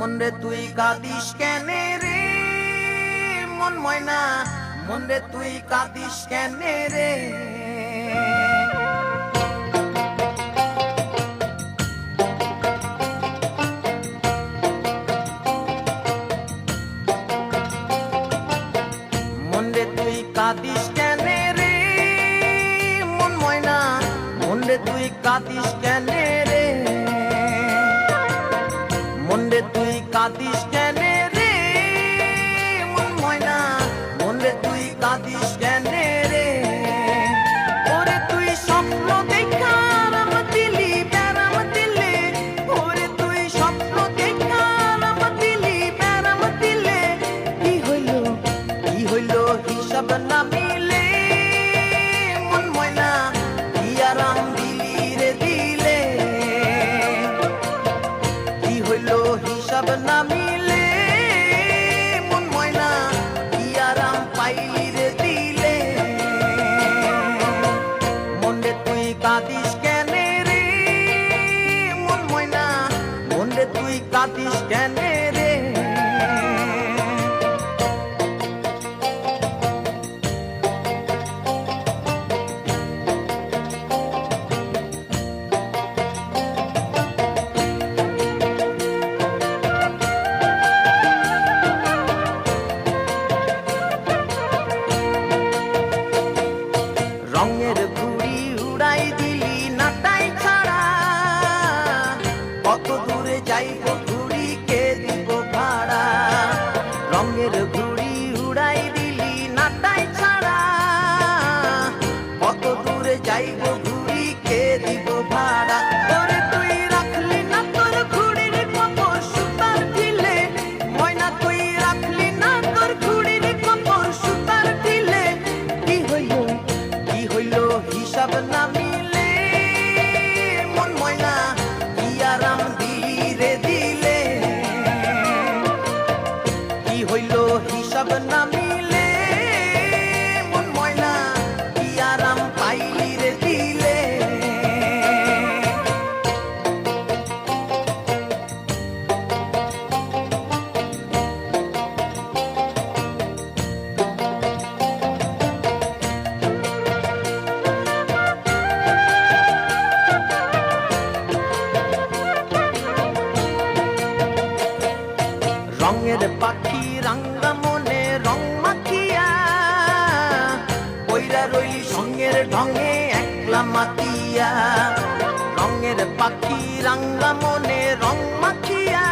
মন রে তুই কাঁদিস কেনে রে? মন ময়না, মন রে তুই কাঁদিস কেনে রে? কাঁদিস কেনে রে? মন ময়না, মন রে তুই কাঁদিস কেনে রে? sadishka রঙের ঘুড়ি উড়াই দি the. পাখি রাঙ্গা মনে রং মাখিয়া বইরা রইলি সঙ্গের ঢঙে একলা মাতিয়া। রঙের পাখি রাঙ্গা মনে রং মাখিয়া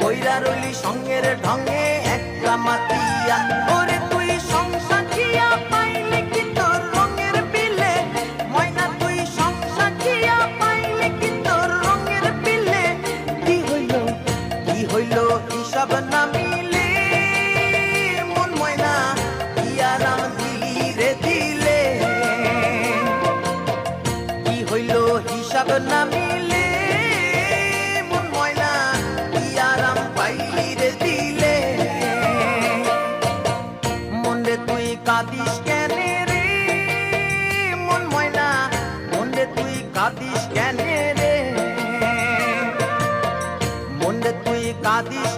বইরা রইলি সঙ্গের ঢঙে একলা মাতিয়া। হিসাব না মিলে মন ময়না কি আরাম পাইলি রে দিলে? মন তুই কাঁদিস কেন রে? মন ময়না মন তুই কাঁদিস কেন রে? মন তুই কাঁদিস